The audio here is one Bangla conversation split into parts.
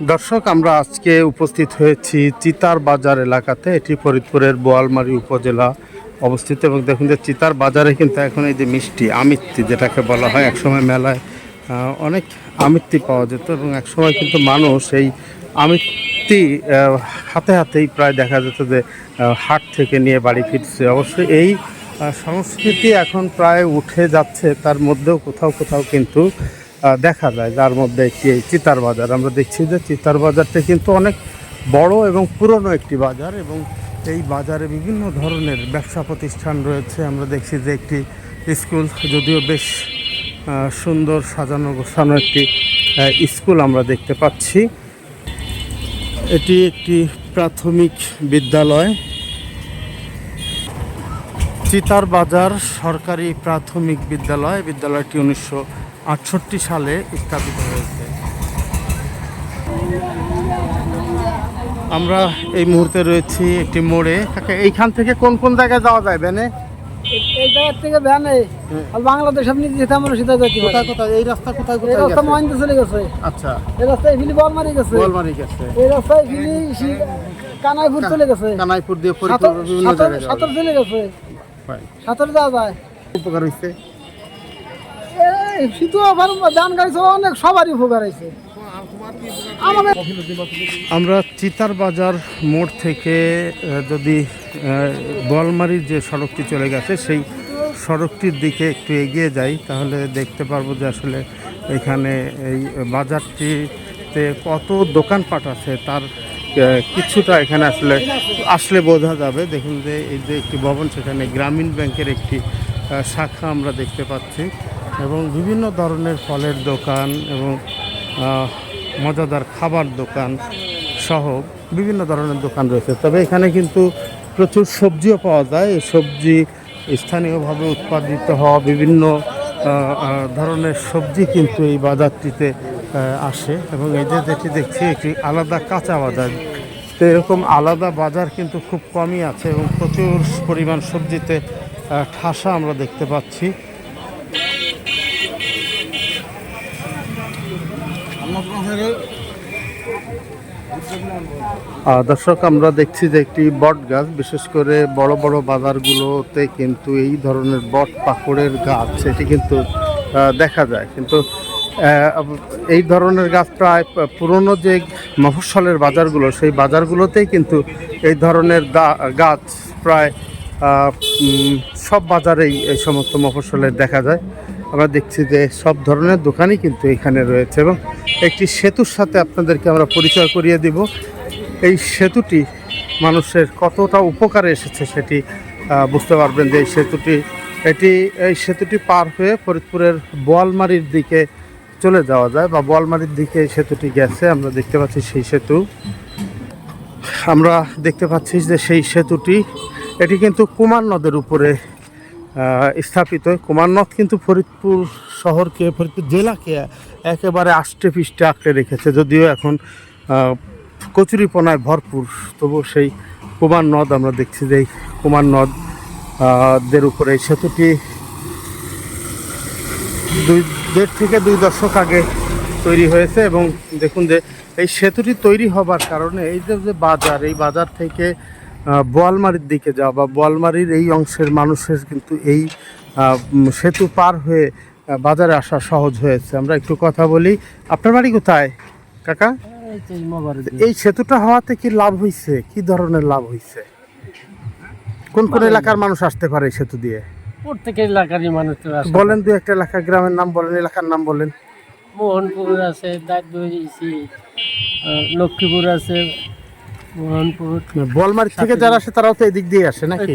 দর্শক, আমরা আজকে উপস্থিত হয়েছি চিতার বাজার এলাকাতে, এটি ফরিদপুরের বোয়ালমারী উপজেলা অবস্থিত। এবং দেখুন যে চিতার বাজারে কিন্তু এখন এই যে মিষ্টি, আমিত্তি যেটাকে বলা হয়, একসময় মেলায় অনেক আমিত্তি পাওয়া যেত এবং একসময় কিন্তু মানুষ এই আমিত্তি হাতে হাতেই প্রায় দেখা যেত যে হাট থেকে নিয়ে বাড়ি ফিরছে। অবশ্যই এই সংস্কৃতি এখন প্রায় উঠে যাচ্ছে, তার মধ্যেও কোথাও কোথাও কিন্তু দেখা যায় যার মধ্যে একটি চিতার বাজার। আমরা দেখছি যে চিতার বাজারটা কিন্তু অনেক বড় এবং পুরনো একটি বাজার এবং এই বাজারে বিভিন্ন ধরনের ব্যবসা প্রতিষ্ঠান রয়েছে। আমরা দেখছি যে একটি স্কুল, যদিও বেশ সুন্দর সাজানো গোছানো একটি স্কুল আমরা দেখতে পাচ্ছি। এটি একটি প্রাথমিক বিদ্যালয়। চিতার বাজার সরকারি প্রাথমিক বিদ্যালয়। বিদ্যালয়টি উনিশশো আটষট্টি সালে স্থাপিত হয়েছে। আমরা এই মুহূর্তে রয়েছি একটি মোড়ে। এইখান থেকে কোন কোন জায়গায় যাওয়া যায় এই থেকে ভ্যানে। আর বাংলাদেশ আপনি যেতে আমরা সেটা যেতে কোথায় কোথায়? এই রাস্তা কোথায় এই কোথায় রাস্তা মহেন্দ্র চলে গেছে। আচ্ছা। এই রাস্তায় ফিলি গেছে। গেছে। এই রাস্তায় ফিলি কানাইপুর চলে গেছে। কানাইপুর দিয়ে বিভিন্ন জায়গায় চলে গেছে। যাওয়া যায়। উপকার হয়েছে আমরা চিতার বাজার মোড় থেকে যদি আহ, বোয়ালমারির যে সড়কটি চলে গেছে সেই সড়কটির দিকে একটু এগিয়ে যাই তাহলে দেখতে পারব যে আসলে এখানে এই বাজারটিতে কত দোকানপাট আছে তার কিছুটা এখানে আসলে আসলে বোঝা যাবে। দেখুন যে এই যে একটি ভবন সেখানে গ্রামীণ ব্যাংকের একটি শাখা আমরা দেখতে পাচ্ছি এবং বিভিন্ন ধরনের ফলের দোকান এবং মজাদার খাবার দোকান সহ বিভিন্ন ধরনের দোকান রয়েছে। তবে এখানে কিন্তু প্রচুর সবজিও পাওয়া যায়। এই সবজি স্থানীয়ভাবে উৎপাদিত হওয়া বিভিন্ন ধরনের সবজি কিন্তু এই বাজারটিতে আসে এবং এই যে যেটি দেখছি একটি আলাদা কাঁচা বাজার। তো এরকম আলাদা বাজার কিন্তু খুব কমই আছে এবং প্রচুর পরিমাণ সবজিতে ঠাসা আমরা দেখতে পাচ্ছি। দর্শক, আমরা দেখছি যে একটি বট গাছ, বিশেষ করে বড় বড় বাজারগুলোতে কিন্তু এই ধরনের বট পাকড়ের গাছ, সেটি কিন্তু দেখা যায়। কিন্তু এই ধরনের গাছ প্রায় পুরনো যে মফস্বলের বাজারগুলো, সেই বাজারগুলোতেই কিন্তু এই ধরনের গাছ প্রায় সব বাজারেই এই সমস্ত মফসলের দেখা যায়। আমরা দেখছি যে সব ধরনের দোকানই কিন্তু এখানে রয়েছে এবং একটি সেতুর সাথে আপনাদেরকে আমরা পরিচয় করিয়ে দিব। এই সেতুটি মানুষের কতটা উপকারে এসেছে সেটি বুঝতে পারবেন যে এই সেতুটি, এটি, এই সেতুটি পার হয়ে ফরিদপুরের বোয়ালমারির দিকে চলে যাওয়া যায় বা বোয়ালমারির দিকে এই সেতুটি গেছে। আমরা দেখতে পাচ্ছি সেই সেতু। আমরা দেখতে পাচ্ছি যে সেই সেতুটি এটি কিন্তু কুমার নদের উপরে স্থাপিত। কুমার নদ কিন্তু ফরিদপুর শহরকে, ফরিদপুর জেলাকে একেবারে আষ্টে পিষ্টে আঁকড়ে রেখেছে। যদিও এখন কচুরিপনায় ভরপুর তবু সেই কুমার নদ আমরা দেখছি যে কুমার নদ দের উপরে। এই সেতুটি দুই, দেড় থেকে দুই দশক আগে তৈরি হয়েছে এবং দেখুন যে এই সেতুটি তৈরি হবার কারণে এই যে বাজার, এই বাজার থেকে বোয়ালমারির দিকে যাওয়া বা বোয়ালমারির এই অংশের মানুষের কিন্তু এই সেতু পার হয়ে বাজারে আসা সহজ হয়েছে। আমরা একটু কথা বলি। আপনার বাড়ি কোথায়? কাকা? এই সেতুটা হওয়াতে কি লাভ হয়েছে কি ধরনের লাভ হয়েছে কোন কোন এলাকার মানুষ আসতে পারে এই সেতু দিয়ে? এলাকারই মানুষ বলেন দু একটা এলাকা গ্রামের নাম বলেন এলাকার নাম বলেন। মোহনপুর আছে লক্ষ্মীপুর আছে মোহনপুর বোয়ালমারি থেকে যারা আসে তারাও তো এদিক দিয়ে আসে নাকি?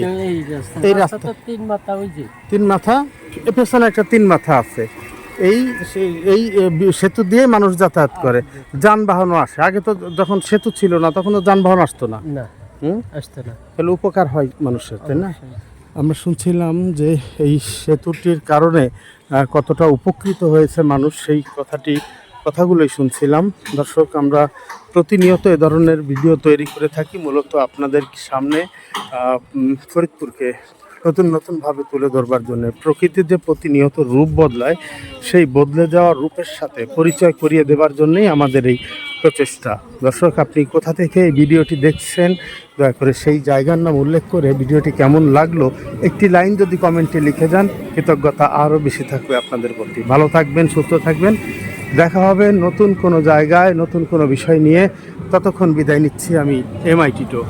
এই রাস্তা। তিন মাথা ওই যে। তিন মাথা এ পেছনে একটা তিন মাথা আছে। এই এই সেতু দিয়ে মানুষ যাতায়াত করে। যানবাহনও আসে। আগে তো যখন সেতু ছিল না তখন তো যানবাহন আসতো না। তাহলে উপকার হয় মানুষের তাই না? আমরা শুনছিলাম যে এই সেতুটির কারণে কতটা উপকৃত হয়েছে মানুষ সেই কথাটি কথাগুলোই শুনছিলাম। দর্শক, আমরা প্রতিনিয়ত এ ধরনের ভিডিও তৈরি করে থাকি, মূলত আপনাদের সামনে ফরিদপুরকে নতুন নতুনভাবে তুলে ধরবার জন্য। প্রকৃতির যে প্রতিনিয়ত রূপ বদলায়, সেই বদলে যাওয়া রূপের সাথে পরিচয় করিয়ে দেবার জন্যই আমাদের এই প্রচেষ্টা। দর্শক, আপনি কোথা থেকে এই ভিডিওটি দেখছেন? দয়া করে সেই জায়গার নাম উল্লেখ করে ভিডিওটি কেমন লাগল, একটি লাইন যদি কমেন্টে লিখে যান, কৃতজ্ঞতা আরও বেশি থাকবে আপনাদের প্রতি। ভালো থাকবেন, সুস্থ থাকবেন। দেখা হবে নতুন কোনো জায়গায়, নতুন কোনো বিষয় নিয়ে। ততক্ষণ বিদায় নিচ্ছি আমি এমআইটি টো